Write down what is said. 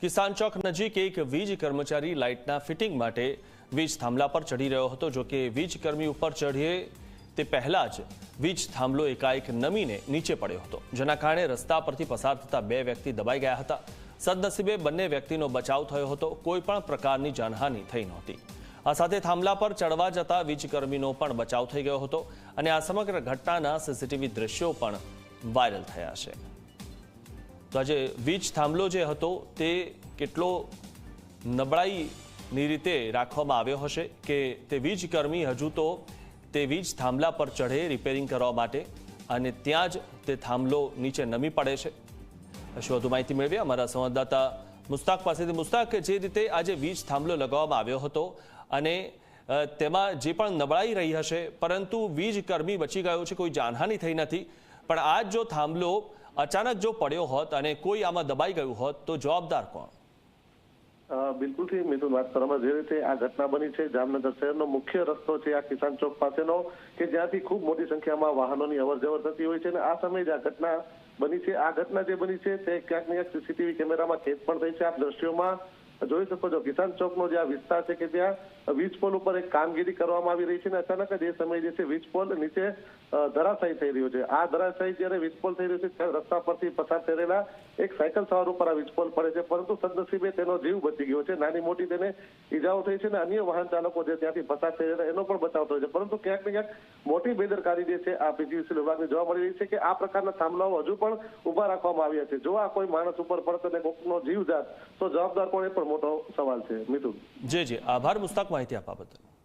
કિસાન ચોક નજીક એક વીજ કર્મચારી લાઇટના ફિટિંગ માટે વીજ થાંભલા પર ચડી રહ્યો હતો. જો કે વીજકર્મી ઉપર ચઢીએ તે પહેલાં જ વીજ થાંભલો એકાએક નમીને નીચે પડ્યો હતો. જેના કારણે રસ્તા પરથી પસાર થતા બે વ્યક્તિ દબાઈ ગયા હતા. સદનસીબે બંને વ્યક્તિનો બચાવ થયો હતો. કોઈપણ પ્રકારની જાનહાનિ થઈ નહોતી. આ સાથે થાંભલા પર ચડવા જતા વીજકર્મીનો પણ બચાવ થઈ ગયો હતો અને આ સમગ્ર ઘટનાના સીસીટીવી દ્રશ્યો પણ વાયરલ થયા છે. તો આજે વીજ થાંભલો જે હતો તે કેટલો નબળાઈની રીતે રાખવામાં આવ્યો હશે કે તે વીજ કર્મી હજુ તો તે વીજ થાંભલા પર ચઢે રિપેરિંગ કરવા માટે અને ત્યાં જ તે થાંભલો નીચે નમી પડે છે. શું વધુ માહિતી મેળવી અમારા સંવાદદાતા મુસ્તાક પાસેથી. મુસ્તાક, જે રીતે આજે વીજ થાંભલો લગાવવામાં આવ્યો હતો અને તેમાં જે પણ નબળાઈ રહી હશે, પરંતુ વીજકર્મી બચી ગયો છે, કોઈ જાનહાની થઈ નથી. પણ આ જો થાંભલો અચાનક જો પડ્યો હોત અને કોઈ આમાં દબાઈ ગયું હોત, તો જવાબદાર કોણ? બિલકુલથી મિથુન વાત કરવામાં જે રીતે આ ઘટના બની છે, જામનગર શહેરનો મુખ્ય રસ્તો છે આ કિસાન ચોક પાસેનો, કે જ્યાંથી ખૂબ મોટી સંખ્યામાં વાહનોની અવર જવર થતી હોય છે અને આ સમયે જ આ ઘટના બની છે, આ ઘટના જે બની છે, તે ક્યાંક ને ક્યાંક સીસીટીવી કેમેરામાં કેદ પણ થઈ છે. આ દ્રશ્યોમાં જોઈ શકો છો, કિસાન ચોકનો જે આ વિસ્તાર છે કે ત્યાં વીજ પોલ ઉપર એક કામગીરી કરવામાં આવી રહી છે અને અચાનક જ એ સમયે જે છે વીજ પોલ નીચે ધરાશાયી થઈ રહ્યો છે. આ ધરાશાયી જ્યારે વીજ પોલ થઈ રહ્યો છે, ત્યારે રસ્તા પરથી પસાર થયેલા એક સાયકલ સવાર ઉપર આ વીજ પોલ પડે છે, પરંતુ સદનસીબે તેનો જીવ બચી ગયો છે. નાની મોટી તેને ઈજાઓ થઈ છે અને અન્ય વાહન ચાલકો જે ત્યાંથી પસાર થઈ રહ્યા એનો પણ બચાવ થયો છે. પરંતુ ક્યાંક ને ક્યાંક મોટી બેદરકારી જે છે આ પીજીવીસી વિભાગને જોવા મળી રહી છે કે આ પ્રકારના થાંભલાઓ હજુ પણ ઊભા રાખવામાં આવ્યા છે. જો આ કોઈ માણસ ઉપર પડશે અને કોકનો જીવ જાત તો જવાબદાર કોણ એ પણ મોટો સવાલ છે. મિથુન. જી જી. આભાર. મુસ્તાક માહિતી આપવા બદલ.